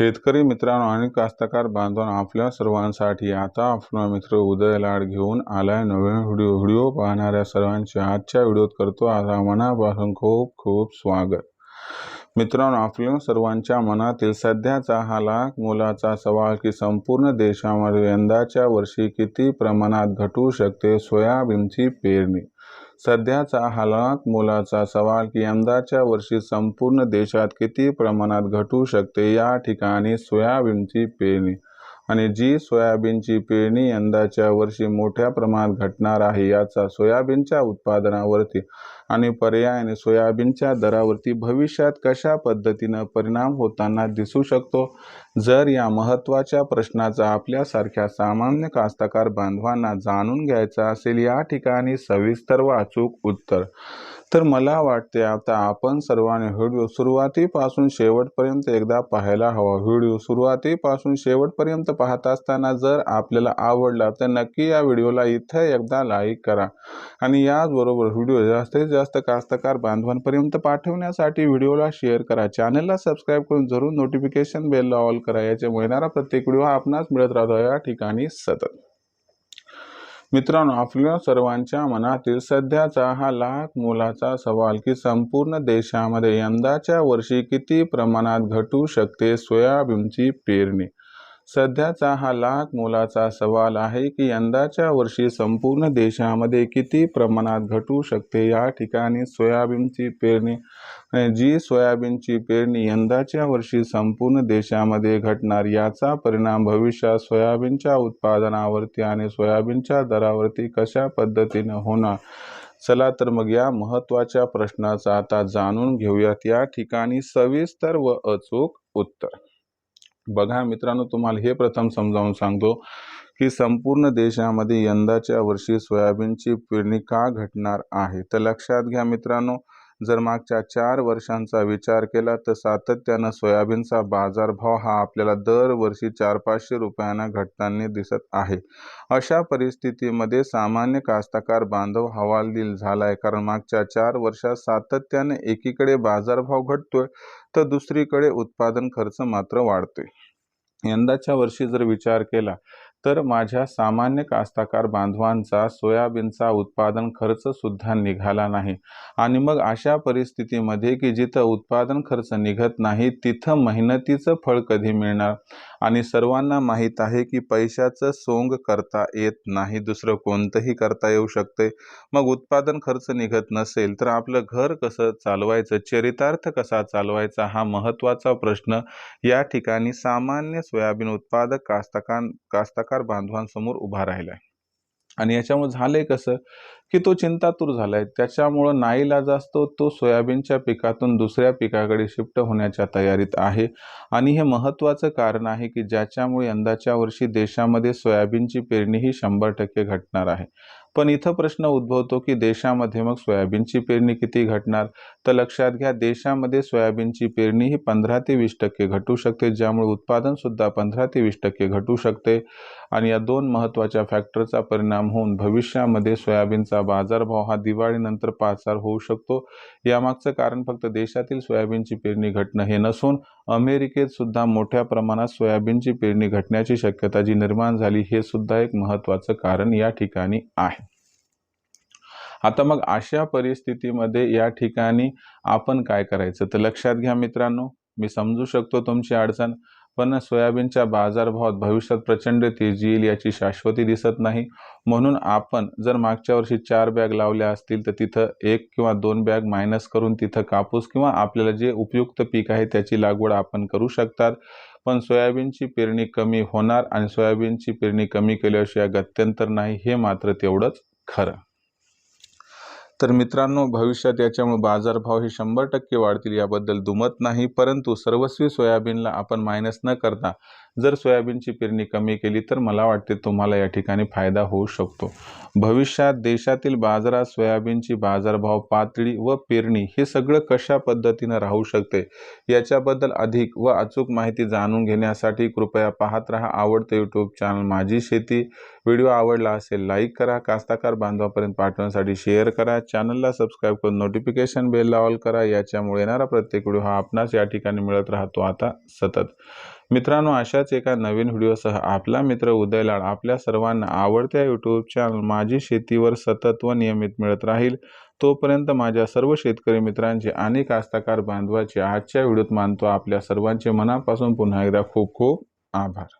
शेतकरी मित्रांनो आणि कास्तकार बांधवांनो आपल्या सर्वांसाठी आता आपला मित्र उदय लाड घेऊन आलाय नवीन व्हिडिओ. व्हिडिओ पाहणाऱ्या सर्वांचे आजच्या व्हिडिओत करतो आता मनापासून खूप खूप स्वागत. मित्रांनो आपल्या सर्वांच्या मनातील सध्याचा हा लाख मोलाचा सवाल की संपूर्ण देशामध्ये यंदाच्या वर्षी किती प्रमाणात घटू शकते? सोयाबीनची पेरणी. सध्याचा हालात मोलाचा सवाल की यंदाच्या वर्षी संपूर्ण देशात किती प्रमाणात घटू शकते या ठिकाणी सोयाबीनची पेरणी. आणि जी सोयाबीनची पेरणी यंदाच्या वर्षी मोठ्या प्रमाणात घटणार आहे याचा सोयाबीनच्या उत्पादनावरती आणि पर्यायाने सोयाबीनच्या दरावरती भविष्यात कशा पद्धतीनं परिणाम होताना दिसू शकतो? जर या महत्त्वाच्या प्रश्नाचा आपल्यासारख्या सामान्य कास्तकार बांधवांना जाणून घ्यायचा असेल या ठिकाणी सविस्तर व अचूक उत्तर. तर मला वाटते आता आपण सर्वांनी व्हिडिओ सुरुवातीपासून शेवटपर्यंत एकदा पाहायला हवा. व्हिडिओ सुरुवातीपासून शेवटपर्यंत पाहत असताना जर आपल्याला आवडला तर नक्की या व्हिडिओला इथं एकदा लाईक करा. आणि याचबरोबर व्हिडिओ जास्तीत जास्त कास्तकार बांधवांपर्यंत पाठवण्यासाठी व्हिडिओला शेअर करा. चॅनलला सबस्क्राईब करून जरूर नोटिफिकेशन बेलला ऑल करा. याच्यामुळे येणारा प्रत्येक व्हिडिओ हा आपणास मिळत राहतो. या ठिकाणी सतत. मित्रांनो आपल्या सर्वांच्या मनातील सध्याचा हा लाख मोलाचा सवाल की संपूर्ण देशामध्ये यंदाच्या वर्षी किती प्रमाणात घटू शकते सोयाबीनची पेरणी? सध्याचा हा लाख मोलाचा सवाल आहे की यंदाच्या वर्षी संपूर्ण देशामध्ये किती प्रमाणात घटू शकते? या ठिकाणी सोयाबीनची पेरणी जी सोयाबीनची पेरणी यंदाच्या वर्षी संपूर्ण देशामध्ये घटणार याचा परिणाम भविष्यात सोयाबीनच्या उत्पादनावरती आणि सोयाबीनच्या दरावरती कशा पद्धतीनं होणार? चला तर मग या महत्त्वाच्या प्रश्नाचा आता जाणून घेऊयात. या ठिकाणी सविस्तर व अचूक उत्तर. बघा मित्रांनो तुम्हाला हे प्रथम समजावून सांगतो की संपूर्ण देशामध्ये यंदाच्या वर्षी सोयाबीनची पेरणी का घटणार आहे? तर लक्षात घ्या मित्रांनो जर मागच्या चार वर्षांचा विचार केला तर सातत्यानं सोयाबीनचा बाजारभाव हा आपल्याला दरवर्षी चार पाचशे रुपयांना घटताना दिसत आहे. अशा परिस्थितीमध्ये सामान्य कास्तकार बांधव हवालदिल झाला आहे कारण मागच्या चार वर्षात सातत्याने एकीकडे बाजारभाव घटतोय तर दुसरीकडे उत्पादन खर्च मात्र वाढतोय. यंदाच्या वर्षी जर विचार केला तर माझ्या सामान्य कास्ताकार बांधवांचा सोयाबीनचा उत्पादन खर्च सुद्धा निघाला नाही. आणि मग अशा परिस्थितीमध्ये की जिथं उत्पादन खर्च निघत नाही तिथं मेहनतीचं फळ कधी मिळणार? आणि सर्वांना माहीत आहे की पैशाचं सोंग करता येत नाही दुसरं कोणतंही करता येऊ शकते मग उत्पादन खर्च निघत नसेल तर आपलं घर कसं चालवायचं? चरितार्थ कसा चालवायचा? हा महत्त्वाचा प्रश्न या ठिकाणी सामान्य सोयाबीन उत्पादक कास्तकार कास्तकार बांधवांसमोर उभा राहिला आहे आणि याच्यामुळे झालंय कसं? की तो चिंतातूर झालाय. त्याच्यामुळं नाईलाज असतो तो सोयाबीनच्या पिकातून दुसऱ्या पिकाकडे शिफ्ट होण्याच्या तयारीत आहे. आणि हे महत्त्वाचं कारण आहे की ज्याच्यामुळे यंदाच्या वर्षी देशामध्ये सोयाबीनची पेरणी ही शंभर टक्के घटणार आहे. पण इथं प्रश्न उद्भवतो की देशामध्ये मग सोयाबीनची पेरणी किती घटणार? तर लक्षात घ्या देशामध्ये सोयाबीनची पेरणी ही पंधरा ते वीस टक्के घटू शकते. ज्यामुळे उत्पादनसुद्धा पंधरा ते वीस टक्के घटू शकते. आणि या दोन महत्त्वाच्या फॅक्टरचा परिणाम होऊन भविष्यामध्ये सोयाबीनचा बाजारभाव हा दिवाळीनंतर पाचार होऊ शकतो. यामागचं कारण फक्त देशातील सोयाबीनची पेरणी घटणं हे नसून अमेरिकेत सुद्धा मोठ्या प्रमाणात सोयाबीनची पेरणी घटण्याची शक्यता जी निर्माण झाली हे सुद्धा एक महत्त्वाचं कारण या ठिकाणी आहे. आता मग अशा परिस्थितीमध्ये या ठिकाणी आपण काय करायचं? तर लक्षात घ्या मित्रांनो मी समजू शकतो तुमची अडचण. पण सोयाबीनच्या बाजारभावात भविष्यात प्रचंड तेजी येईल याची शाश्वती दिसत नाही. म्हणून आपण जर मागच्या वर्षी चार बॅग लावल्या असतील तर तिथं एक किंवा दोन बॅग मायनस करून तिथं कापूस किंवा आपल्याला जे उपयुक्त पीक आहे त्याची लागवड आपण करू शकतात. पण सोयाबीनची पेरणी कमी होणार आणि सोयाबीनची पेरणी कमी केल्याशिवाय गत्यंतर नाही हे मात्र तेवढंच खरं. तर मित्रांनो भविष्यात याच्यामुळे बाजारभाव हे शंभर टक्के वाढतील याबद्दल दुमत नाही परंतु सर्वस्वी सोयाबीनला आपण मायनस न करता जर सोयाबीनची पेरणी कमी केली तर मला वाटते तुम्हाला या ठिकाणी फायदा होऊ शकतो. भविष्यात देशातील बाजारात सोयाबीनची बाजारभाव पातळी व पेरणी हे सगळं कशा पद्धतीनं राहू शकते याच्याबद्दल अधिक व अचूक माहिती जाणून घेण्यासाठी कृपया पाहत राहा आवडतं यूट्यूब चॅनल माझी शेती. व्हिडिओ आवडला असेल लाईक करा कास्ताकार बांधवापर्यंत पाठवण्यासाठी शेअर करा चॅनलला सबस्क्राईब करून नोटिफिकेशन बेलला ऑल करा याच्यामुळे येणारा प्रत्येक व्हिडिओ हा आपणास या ठिकाणी मिळत राहतो. आता सतत मित्रांनो अशाच एका नवीन व्हिडिओसह आपला मित्र उदय लाड आपल्या सर्वांना आवडत्या यूट्यूब चॅनल माझी शेतीवर सतत व नियमित मिळत राहील. तोपर्यंत माझ्या सर्व शेतकरी मित्रांचे आणि कास्तकार बांधवाचे आजच्या व्हिडिओत मानतो आपल्या सर्वांचे मनापासून पुन्हा एकदा खूप खूप आभार.